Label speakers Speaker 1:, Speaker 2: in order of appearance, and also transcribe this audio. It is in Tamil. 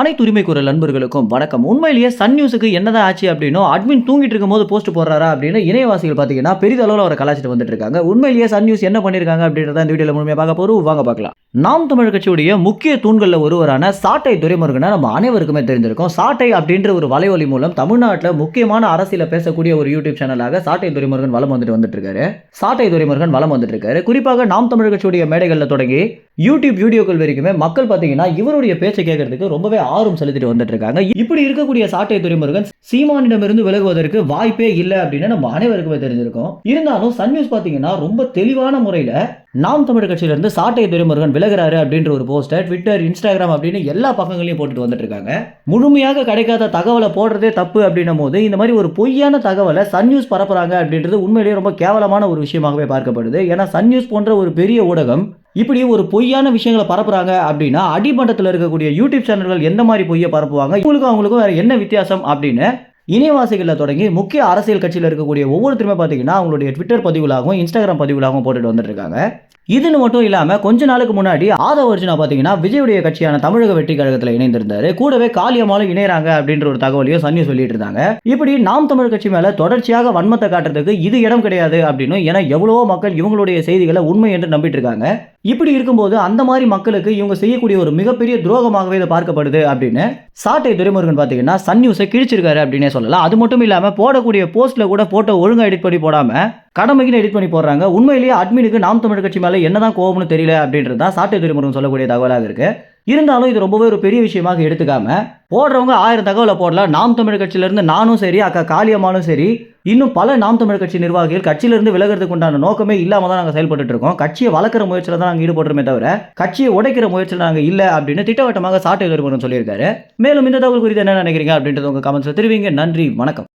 Speaker 1: அனைத்து உரிமை குரல் நண்பர்களுக்கும் வணக்கம். உண்மையிலேயே சன் நியூஸுக்கு என்னதான் ஆச்சு அப்படின்னா அட்மின் தூங்கிட்டு இருக்கும்போது போஸ்ட் போடுறாரா அப்படின்னு இணையவாசிகள் பார்த்தீங்கன்னா பெரிதளவில் அவரை கலாச்சிட்டு வந்துட்டு இருக்காங்க உண்மையிலேயே சன் நியூஸ் என்ன பண்ணியிருக்காங்க அப்படின்றத இந்த வீடியோவில் முழுமையாக பார்க்க போகிறோம் வாங்க பார்க்கலாம். நாம் தமிழ் கட்சியுடைய முக்கிய தூண்களில் ஒருவரான சாட்டை துரைமுருகனை நம்ம அனைவருக்குமே தெரிஞ்சிருக்கும். சாட்டை அப்படின்ற ஒரு வலைவலி மூலம் தமிழ்நாட்டில் முக்கியமான அரசியல பேசக்கூடிய ஒரு யூடியூப் சேனலாக சாட்டை துரைமுருகன் வளம் வந்துட்டு வந்துட்டு இருக்காரு சாட்டை துரைமுருகன் வளம் வந்துட்டு இருக்காரு குறிப்பாக நாம் தமிழ் கட்சியுடைய மேடைகளில் தொடங்கி யூடியூப் வீடியோக்கள் வரைக்குமே மக்கள் பார்த்தீங்கன்னா இவருடைய பேச்சை கேட்கறதுக்கு ரொம்பவே ஆர்வம் செலுத்திட்டு வந்துட்டு இருக்காங்க. இப்படி இருக்கக்கூடிய சாட்டை துறைமுருகன் சீமானிடமிருந்து விலகுவதற்கு வாய்ப்பே இல்லை அப்படின்னு நம்ம அனைவருக்குமே தெரிஞ்சிருக்கும். இருந்தாலும் சன் நியூஸ் பார்த்தீங்கன்னா ரொம்ப தெளிவான முறையில் நாம் தமிழ் கட்சியிலிருந்து சாட்டை துரைமுருகன் விலகிறாரு அப்படின்ற ஒரு போஸ்டர் ட்விட்டர் இன்ஸ்டாகிராம் அப்படின்னு எல்லா பக்கங்களையும் போட்டுட்டு வந்துட்டு இருக்காங்க. முழுமையாக கிடைக்காத தகவலை போடுறதே தப்பு அப்படின்னும் போது இந்த மாதிரி ஒரு பொய்யான தகவலை சன் நியூஸ் பரப்புறாங்க அப்படின்றது உண்மையிலேயே ரொம்ப கேவலமான ஒரு விஷயமாகவே பார்க்கப்படுது. ஏன்னா சன் நியூஸ் போன்ற ஒரு பெரிய ஊடகம் இப்படி ஒரு பொய்யான விஷயங்களை பரப்புறாங்க அப்படின்னா அடிமட்டத்தில் இருக்கக்கூடிய யூடியூப் சேனல்கள் எந்த மாதிரி பொய்யை பரப்புவாங்க? இவங்களுக்கும் அவங்களுக்கும் வேற என்ன வித்தியாசம் அப்படின்னு இணையவாசிகளில் தொடங்கி முக்கிய அரசியல் கட்சியில் இருக்கக்கூடிய ஒவ்வொருத்தருமே பார்த்தீங்கன்னா அவங்களுடைய ட்விட்டர் பதிவுகளாகவும் இன்ஸ்டாகிராம் பதிவுகளாகவும் போட்டுட்டு வந்துட்டு இருக்காங்க இதுன்னு மட்டும் இல்லாமல் கொஞ்ச நாளுக்கு முன்னாடி ஆதவ அர்ஜுனா பார்த்தீங்கன்னா விஜயுடைய கட்சியான தமிழக வெற்றி கழகத்தில் இணைந்திருந்தாரு. கூடவே காளியம்மாலும் இணையறாங்க அப்படின்ற ஒரு தகவலையும் சன்னி சொல்லிட்டு இருந்தாங்க இப்படி நாம் தமிழ் கட்சி மேல தொடர்ச்சியாக வன்மத்தை காட்டுறதுக்கு இது இடம் கிடையாது அப்படின்னு ஏன்னா எவ்வளவோ மக்கள் இவங்களுடைய செய்திகளை உண்மை என்று நம்பிட்டு இருக்காங்க இப்படி இருக்கும்போது அந்த மாதிரி மக்களுக்கு இவங்க செய்யக்கூடிய ஒரு மிகப்பெரிய துரோகமாகவே இதை பார்க்கப்படுது அப்படின்னு சாட்டை துரைமுருகன் பார்த்தீங்கன்னா சன் நியூஸை கிழிச்சிருக்காரு அப்படின்னே சொல்லலாம். அது மட்டும் இல்லாமல் போடக்கூடிய போஸ்ட்ல கூட போட்டோ ஒழுங்காக எடிட் பண்ணி போடாமல் கடமைக்குன்னு எடிட் பண்ணி போடுறாங்க. உண்மையிலேயே அட்மினுக்கு நாம் தமிழ் கட்சி மேலே என்னதான் கோவம்னு தெரியல அப்படின்றது தான் சாட்டை துரைமுருகன் சொல்லக்கூடிய தகவலாக இருக்கு. இருந்தாலும் இது ரொம்பவே ஒரு பெரிய விஷயமாக எடுத்துக்காம போடுறவங்க ஆயிரம் தகவலை போடலாம் நாம் தமிழ் கட்சியிலேருந்து நானும் சரி அக்கா காளியம்மானும் சரி இன்னும் பல நாம் தமிழ் கட்சி நிர்வாகிகள் கட்சியிலிருந்து விலகிறதுக்கு உண்டான நோக்கமே இல்லாம தான் நாங்கள் செயல்பட்டு இருக்கோம். கட்சியை வளர்க்குற முயற்சியில் தான் நாங்கள் ஈடுபட்டுருமே தவிர கட்சியை உடைக்கிற முயற்சியில் நாங்கள் இல்லை அப்படின்னு திட்டவட்டமாக சாட்டை துரைமுருகன் சொல்லியிருக்காரு. மேலும் இந்த தகவல் குறித்து என்ன நினைக்கிறீங்க அப்படின்றது உங்கள் கமெண்ட்ஸில் தெரிவிங்க. நன்றி வணக்கம்.